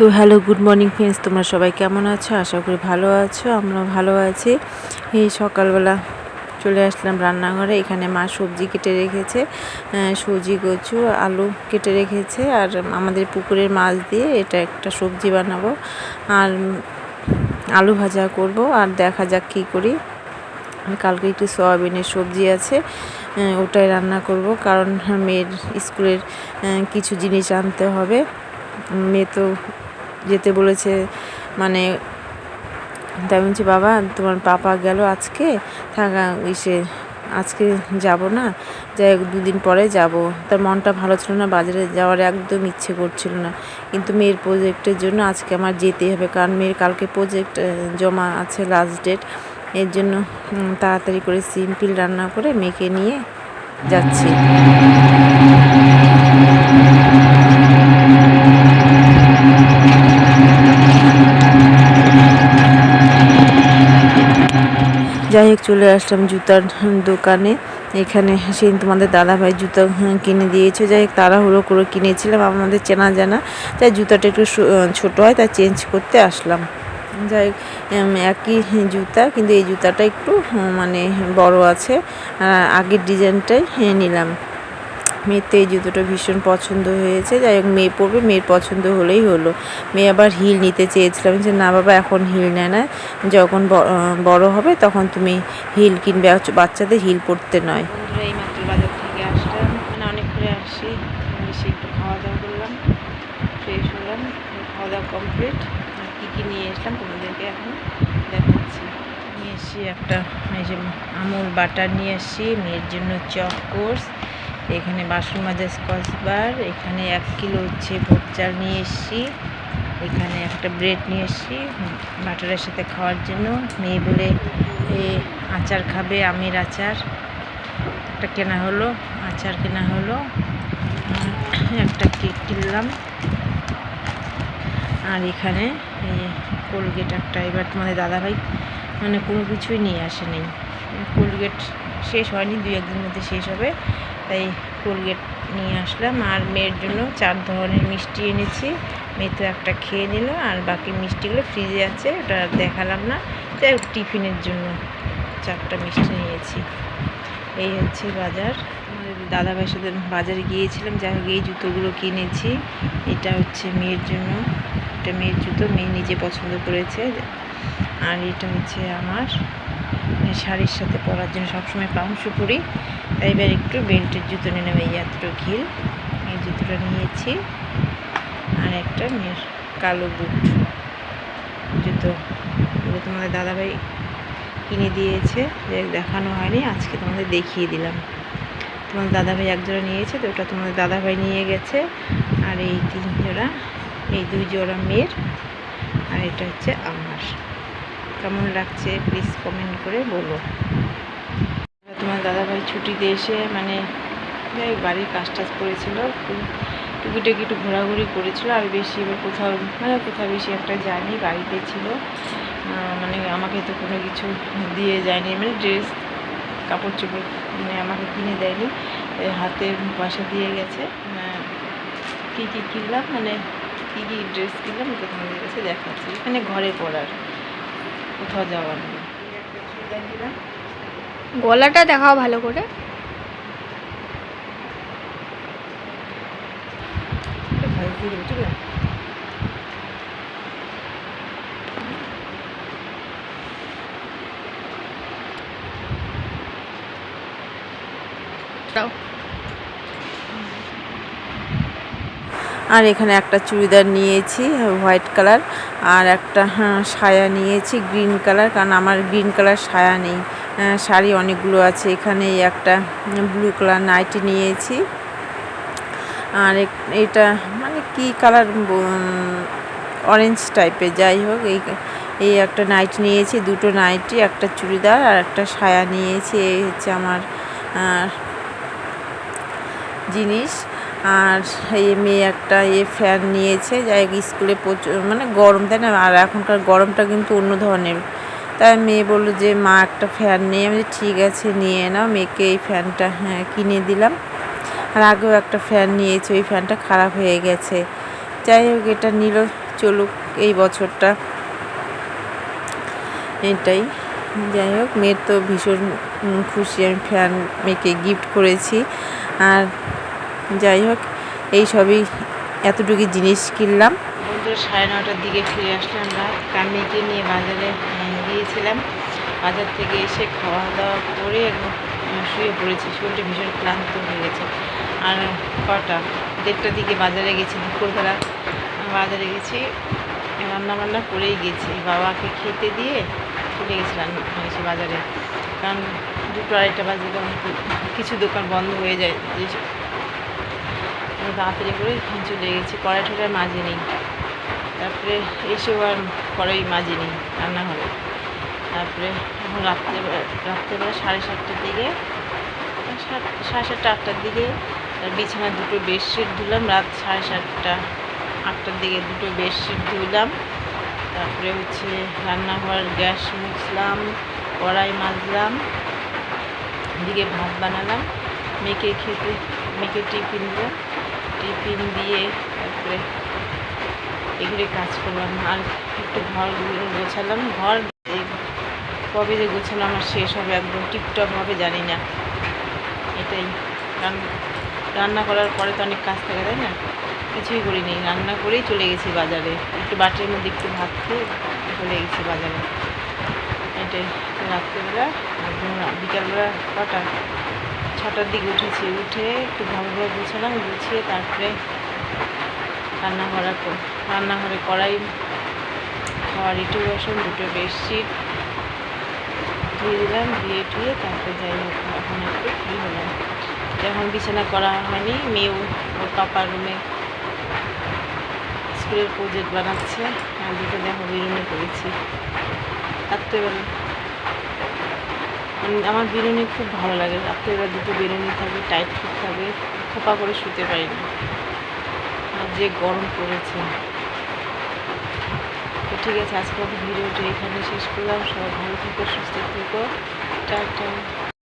তো hello, good morning friends, তোমরা সবাই কেমন আছো? আশা করি ভালো আছো আমরা ভালো আছি। এই সকালবেলা চলে আসলাম রান্নাঘরে, এখানে মা সবজি কেটে রেখেছে সুজি কচু, আলু কেটে রেখেছে, আর আমাদের পুকুরের মাছ দিয়ে এটা একটা সবজি বানাবো। আর আলু ভাজা করব, আর দেখা যাক কী করি। কালকে একটু সয়াবিনের সবজি আছে ওটাই রান্না করব, কারণ মেয়ের স্কুলের কিছু জিনিস আনতে হবে। মেয়ে তো যেতে বলেছে মানে তাই বলছি বাবা, তোমার পাপা গেল আজকে, থাকা ইসে, আজকে যাব না, যাই হোক, দুদিন পরে যাব। তার মনটা ভালো ছিল না, বাজারে যাওয়ার একদম ইচ্ছে করছিল না। কিন্তু মেয়ের প্রজেক্টের জন্য আজকে আমার যেতেই হবে, কারণ মেয়ের কালকে প্রজেক্ট জমা আছে লাস্ট ডেট এর জন্য তাড়াতাড়ি করে সিম্পল রান্না করে মেয়েকে নিয়ে যাচ্ছি। যাই চলে আসলাম জুতার দোকানে। এখানে সেই তোমাদের দাদাভাই জুতো কিনে দিয়েছে। যাই তাড়াহুড়ো করে কিনেছিলাম, আমাদের চেনা জানা। তাই জুতাটা একটু ছোটো হয়, তাই চেঞ্জ করতে আসলাম। যাই একই জুতা, কিন্তু এই জুতাটা একটু মানে বড় আছে। আগের ডিজাইনটাই নিলাম। মেয়ের তো এই জুতোটা ভীষণ পছন্দ হয়েছে, যাই হোক মেয়ে পরবে মেয়ের পছন্দ হলেই হলো। মেয়ে আবার হিল নিতে চেয়েছিলাম যে, না বাবা, এখন হিল নেয় না। যখন বড় হবে তখন তুমি হিল কিনবে। বাচ্চাদের হিল পরতে নয়। কমপ্লিট কী কী নিয়ে এসলাম তোমাদেরকে এখন দেখাচ্ছি। নিয়ে এসছি একটা, এই যে আমুল বাটার নিয়ে আসছি মেয়ের জন্য চকোস এখানে বাসন মাজা স্কচ বার, এখানে এক কিলো হচ্ছে ভোট চাল নিয়ে এসছি। এখানে একটা ব্রেড নিয়ে এসছি বাটারের সাথে খাওয়ার জন্য। মেয়ে বলে আচার খাবে আমের আচার। একটা কেনা হলো, আচার কেনা হলো। একটা কেক কিনলাম। আর এখানে এই কোলগেট একটা, এবার তোমাদের দাদাভাই মানে কোনো কিছুই নিয়ে আসেনি। কোলগেট শেষ হয়নি, দুই একদিনের মধ্যে শেষ হবে। তাই কোলগেট নিয়ে আসলাম আর মেয়ের জন্য চার ধরনের মিষ্টি এনেছি। মেয়ে তো একটা খেয়ে নিল আর বাকি মিষ্টিগুলো ফ্রিজে আছে, ওটা দেখালাম না। তাই টিফিনের জন্য চারটা মিষ্টি নিয়েছি। এই হচ্ছে বাজার। আমাদের দাদাভাইয়ের সাথে বাজারে গিয়েছিলাম, যাই হোক, এই জুতোগুলো কিনেছি। এটা হচ্ছে মেয়ের জন্য। এটা মেয়ের জুতো, মেয়ে নিজে পছন্দ করেছে। আর এটা হচ্ছে আমার। শাড়ির সাথে পরার জন্য সবসময় পাউন্সু পরি তাই এবার একটু বেল্টের জুতো নিলাম এই এতটুকু ঘিল। এই জুতোটা নিয়েছি। আর একটা কালো বুট জুতো। এগুলো তোমাদের দাদাভাই কিনে দিয়েছে। যে দেখানো হয়নি, আজকে তোমাদের দেখিয়ে দিলাম। তোমার দাদাভাই এক জোড়া নিয়েছে, তো ওটা তোমাদের দাদাভাই নিয়ে গেছে। আর এই তিন জোড়া এই দুই জোড়া মেয়ের। আর এটা হচ্ছে আমার। কেমন লাগছে প্লিজ কমেন্ট করে বলো। তোমার দাদাভাই ছুটিতে এসে মানে বাড়ির কাজ টাজ করেছিল টুকিটাকি একটু ঘোরাঘুরি করেছিল, আর বেশি এবার কোথাও মানে কোথাও বেশি একটা যায়নি, বাড়িতে ছিল। মানে আমাকে তো কোনো কিছু দিয়ে যায়নি মানে ড্রেস, কাপড় চোপড় মানে আমাকে কিনে দেয়নি হাতে পয়সা দিয়ে গেছে। কী কী কিনলাম মানে কী কী ড্রেস কিনলাম ওটা তোমাদের কাছে দেখাচ্ছি। মানে ঘরে পরার। কোথাও যাওয়ার নেই গলাটা দেখাও ভালো করে দাও। আর এখানে একটা চুড়িদার নিয়েছি হোয়াইট কালার আর একটা হ্যাঁ, সায়া নিয়েছি গ্রিন কালার কারণ আমার গ্রিন কালার সায়া নেই। শাড়ি অনেকগুলো আছে এখানে একটা ব্লু কালার নাইটি নিয়েছি। আর এটা মানে কি কালার অরেঞ্জ টাইপের যাই হোক এই এই একটা নাইট নিয়েছি দুটো নাইটি একটা চুড়িদার আর একটা সায়া নিয়েছি এই হচ্ছে আমার জিনিস। আর এই মেয়ে একটা এ ফ্যান নিয়েছে, যাই স্কুলে প্রচুর মানে গরম, তাই না? আর এখনকার গরমটা কিন্তু অন্য ধরনের। তাই মেয়ে বলল যে, মা, একটা ফ্যান নিয়ে আমি ঠিক আছে, নিয়ে নাও। মেয়েকে এই ফ্যানটা হ্যাঁ কিনে দিলাম। আর আগেও একটা ফ্যান নিয়েছে, ওই ফ্যানটা খারাপ হয়ে গেছে। যাই হোক, এটা নিল, চলুক এই বছরটা। এটাই। যাই হোক, মেয়ের তো ভীষণ খুশি, আমি ফ্যান মেয়েকে গিফট করেছি। আর যাই হোক, এই সবই এতটুকু জিনিস কিনলাম। বন্ধুরা সাড়ে নটার দিকে ফিরে আসলাম রাত। কামিকে নিয়ে বাজারে গিয়েছিলাম। বাজার থেকে এসে খাওয়া দাওয়া করে শুয়ে পড়েছি। শরীরটা ভীষণ ক্লান্ত হয়ে গেছে। আর কটা? দেড়টার দিকে বাজারে গেছি, দুপুরবেলা বাজারে গেছি। রান্না বান্না করেই গেছি। বাবাকে খেতে দিয়ে চলে গেছি রান্না এসে বাজারে। কারণ দুটো আড়াইটা বাজে কিছু দোকান বন্ধ হয়ে যায়। আমি তাড়াতাড়ি করে চলে গেছি কড়াই ঠড়াই মাঝে নেই। তারপরে এসেও আর কড়াই মাঝে নেই রান্না রান্নাঘরে। তারপরে এখন রাত্রে, রাত্রেবেলা সাড়ে সাতটার দিকে সাড়ে সাতটা, আটটার দিকে তার বিছানা দুটো বেডশিট ধুলাম, রাত সাড়ে সাতটা, আটটার দিকে দুটো বেডশিট ধুলাম। তারপরে হচ্ছে রান্নাঘর গ্যাস মুছলাম, কড়াই মাজলাম দিকে ভাত বানালাম, মেয়েকে খেতে, মেয়েকে টিফিন দিলাম টিফিন দিয়ে তারপরে এগুলো কাজ করলাম। আর একটু ঘর গোছালাম। ঘর কবে যে গোছানো আমার শেষ হবে একদম টিপটপ হবে, জানি না। এটাই। রান্না করার পরে তো অনেক কাজ থাকে, তাই না? কিছুই করিনি। রান্না করেই চলে গেছি বাজারে। একটু বাটির মধ্যে একটু ভাত খেয়ে চলে গেছি বাজারে। এটাই। রাত্রেবেলা, একদম বিকালবেলা কটা? ছটার দিকে উঠেছি। উঠে একটু ঘর ঘর গুছালাম, গুছিয়ে তারপরে রান্না করার পর রান্নাঘরে কড়াই খাওয়ার ইটু বাসন দুটো বেডশিট ধুয়ে দিলাম দিয়ে টুয়ে তারপরে যাই হোক, এখন একটু ফ্রি হলাম। এখন বিছানা করা হয়নি, মেয়েও ওর পাপার রুমে স্কুলের প্রজেক্ট বানাচ্ছে, আর দুটো দেখো বিরুনি করেছি। রাত্রেবেলা। আমার বিরুনি খুব ভালো লাগে। রাত্রেবেলা দুটো বিরুনি থাকে টাইট ফিট থাকে, খোপা করে শুতে পারি না আর যে গরম পড়েছে। তো ঠিক আছে আজকে ভিডিওটি এখানে শেষ করলাম। সবাই ভালো থেকো, সুস্থ থেকো। টাটা।